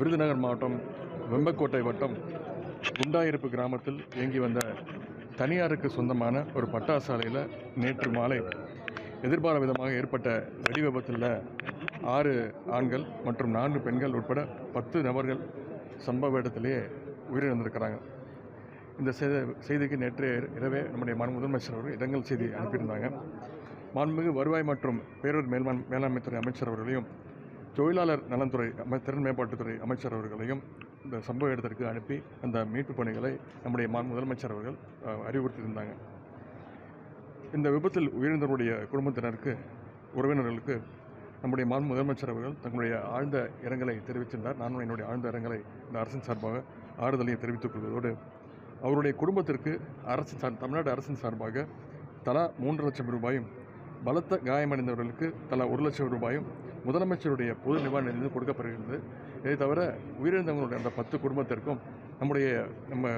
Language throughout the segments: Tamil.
விருதுநகர் மாவட்டம் வெம்பக்கோட்டை வட்டம் குண்டாயிருப்பு கிராமத்தில் இயங்கி வந்த தனியாருக்கு சொந்தமான ஒரு பட்டாசாலையில் நேற்று மாலை எதிர்பார விதமாக ஏற்பட்ட வெடி விபத்தில் ஆறு ஆண்கள் மற்றும் நான்கு பெண்கள் உட்பட பத்து நபர்கள் சம்பவ இடத்திலேயே உயிரிழந்திருக்கிறாங்க. இந்த செய்தி செய்திக்கு நேற்று இரவே நம்முடைய மாண்பு முதலமைச்சர் அவர்கள் இரங்கல் செய்தி அனுப்பியிருந்தாங்க. மாண்புமிகு வருவாய் மற்றும் பேரூர் மேல்மா மேலாண்மைத்துறை அமைச்சர் அவர்களையும் தொழிலாளர் நலன்துறை அமை திறன் மேம்பாட்டுத்துறை அமைச்சர் அவர்களையும் இந்த சம்பவ இடத்திற்கு அனுப்பி அந்த மீட்பு பணிகளை நம்முடைய மாண்பு முதலமைச்சர் அவர்கள் அறிவுறுத்தியிருந்தாங்க. இந்த விபத்தில் உயிரிழந்தவருடைய குடும்பத்தினருக்கு உறவினர்களுக்கு நம்முடைய மாண்பு முதலமைச்சர் அவர்கள் தங்களுடைய ஆழ்ந்த இரங்கலை தெரிவித்திருந்தார். நானும் என்னுடைய ஆழ்ந்த இரங்கலை இந்த அரசின் சார்பாக ஆறுதலையும் தெரிவித்துக் கொள்வதோடு அவருடைய குடும்பத்திற்கு அரசு சார் தமிழ்நாடு அரசின் சார்பாக தலா மூன்று லட்சம் ரூபாயும் பலத்த காயமடைந்தவர்களுக்கு தலா ஒரு லட்சம் ரூபாயும் முதலமைச்சருடைய பொது நிவாரண நிதி கொடுக்கப்படுகிறது. இதை தவிர உயிரிழந்தவங்களுடைய அந்த பத்து குடும்பத்திற்கும் நம்முடைய நம்ம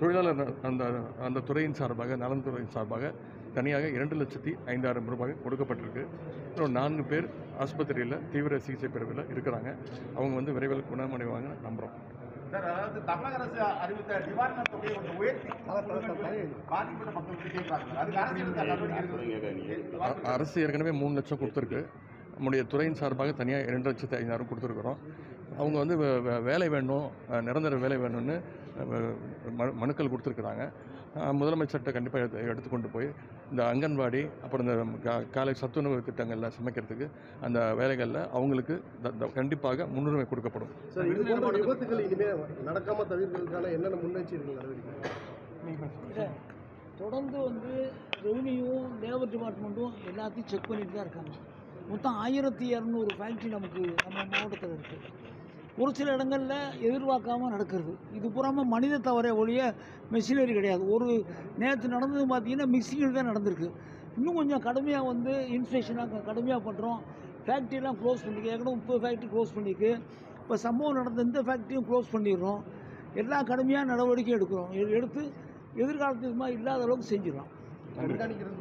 தொழிலாளர் அந்த அந்த துறையின் சார்பாக நலன்துறையின் சார்பாக தனியாக இரண்டு லட்சத்தி ஐந்தாயிரம் ரூபாய் கொடுக்கப்பட்டிருக்கு. இன்னும் நான்கு பேர் ஆஸ்பத்திரியில் தீவிர சிகிச்சை பிரிவில் இருக்கிறாங்க. அவங்க வந்து விரைவில் குணமடைவாங்கன்னு நம்புகிறோம் சார் அதாவது தமிழக அரசு அறிவித்த நிவாரண தொகையை கொஞ்சம் உயர்த்தி பாதிக்கப்பட்ட மக்களுக்கு கேட்கறாங்க அதுக்கு அரசு ஏற்கனவே மூணு லட்சம் கொடுத்துருக்கு. நம்முடைய துறையின் சார்பாக தனியாக இரண்டு லட்சத்தி ஐந்தாயிரம் கொடுத்துருக்குறோம். அவங்க வந்து வே- வே- வேலை வேணும் நிரந்தர வேலை வேணும்னு மனுக்கள் கொடுத்துருக்குறாங்க. முதலமைச்சர்கிட்ட கண்டிப்பாக எடுத்து எடுத்துக்கொண்டு போய் இந்த அங்கன்வாடி அப்புறம் இந்த கா- காலை சத்துணவு திட்டங்களில் சமைக்கிறதுக்கு அந்த வேலைகளில் அவங்களுக்கு த- த- கண்டிப்பாக முன்னுரிமை கொடுக்கப்படும். விபத்துகள் இனிமே நடக்காம தவிர்க்கிறதுக்கான என்னென்ன முன்னெச்சரிக்கை நடவடிக்கை? இல்லை தொடர்ந்து வந்து ரெவன்யூவும் லேபர் டிபார்ட்மெண்ட்டும் எல்லாத்தையும் செக் பண்ணிட்டு தான் இருக்காங்க. மொத்தம் ஆயிரத்தி இரநூறு ஃபேக்ட்ரி நமக்கு நம்ம மாவட்டத்தில் இருக்குது ஒரு சில இடங்களில் எதிர்பார்க்காம நடக்கிறது. இது பூராமல் மனித தவறே ஒழிய மெஷினரி கிடையாது. ஒரு நேற்று நடந்தது பார்த்தீங்கன்னா மிக்சிங்கில் தான் நடந்திருக்கு. இன்னும் கொஞ்சம் கடுமையாக வந்து இன்ஸ்பெக்ஷனாக கடுமையாக பண்ணுறோம் ஃபேக்ட்ரிலாம் க்ளோஸ் பண்ணிக்க ஏற்கனவே முப்பது ஃபேக்ட்ரி க்ளோஸ் பண்ணிக்கு இப்போ சம்பவம் நடந்த இந்த ஃபேக்ட்ரியும் க்ளோஸ் பண்ணிடுறோம். எல்லா கடுமையாக நடவடிக்கை எடுக்கிறோம். எடுத்து எதிர்காலத்துக்கு இல்லாத அளவுக்கு செஞ்சிடலாம். கண்காணிக்கிறது